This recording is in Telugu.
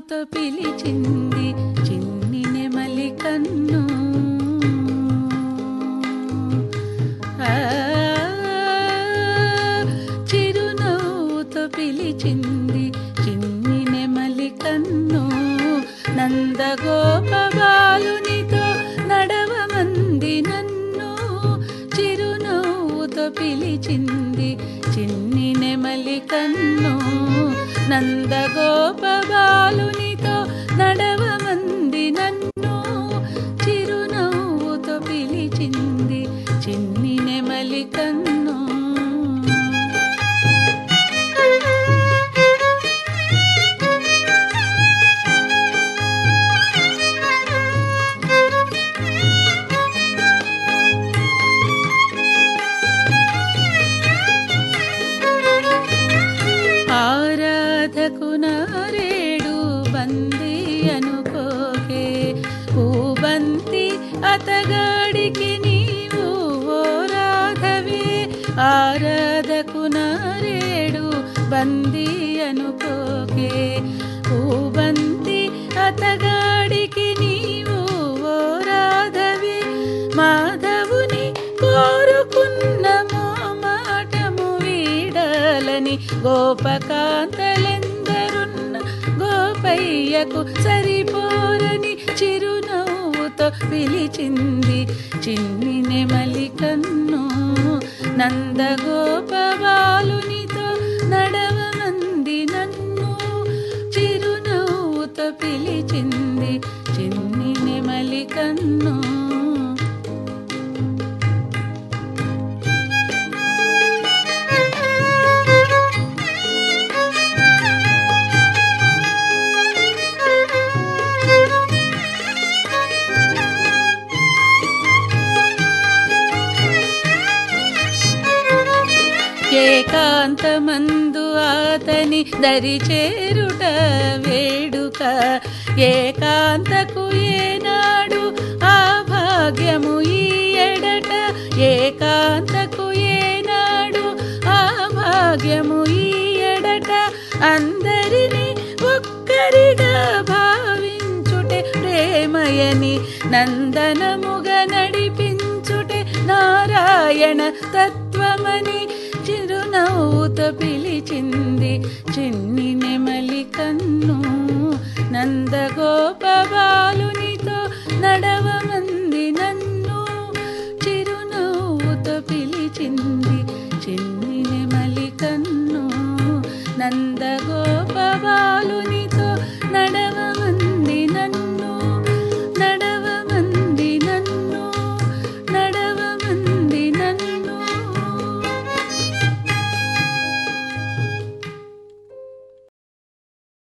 కోత పిలిచింది చిన్ని నెమలి కన్ను. చిరునవ్వుత పిలిచింది చిన్ని నెమలి కన్ను. నందగోపబాలునితో నడవమంది నన్ను. చిరునవ్వుతో పిలిచింది చిన్ని నెమలి కన్ను. నందగోప బాలునితో నడవమంది నన్ను బంది అనుకోకే. పూబంతి అతగాడికి నీవు ఓ రాధవే ఆరాధకు నారేడు బంది అనుకోకే. పూబంతి అతగాడికి నీవు ఓ రాధవే మాధవుని కోరుకున్న మాటము వీడాలని గోపకాంతలెందరున్న పయ్యకు సరిపోరని చిరునవ్వుతో పిలిచింది చిన్ని నెమలి కన్ను. నందగోప బాలునితో నడవమంది నన్ను. చిరునవ్వుతో పిలిచింది చిన్ని నెమలి కన్ను. ఏకాంతమందు అతని దరి చేరుట వేడుక. ఏకాంతకు ఏనాడు ఆ భాగ్యము ఈయడట ఏకాంతకు ఏనాడు ఆ భాగ్యము ఈయడట అందరినీ ఒక్కరిగా భావించుటే ప్రేమయని నందనముగా నడిపించుటే నారాయణ తత్వమని చిరునవ్వుత పిలిచింది చిన్ని నెమలి కన్ను. నందగోప బాలునితో నడవమంది నన్ను. చిరునవ్వుత పిలిచింది చిన్ని నెమలి కన్ను. నందగోప బాలుని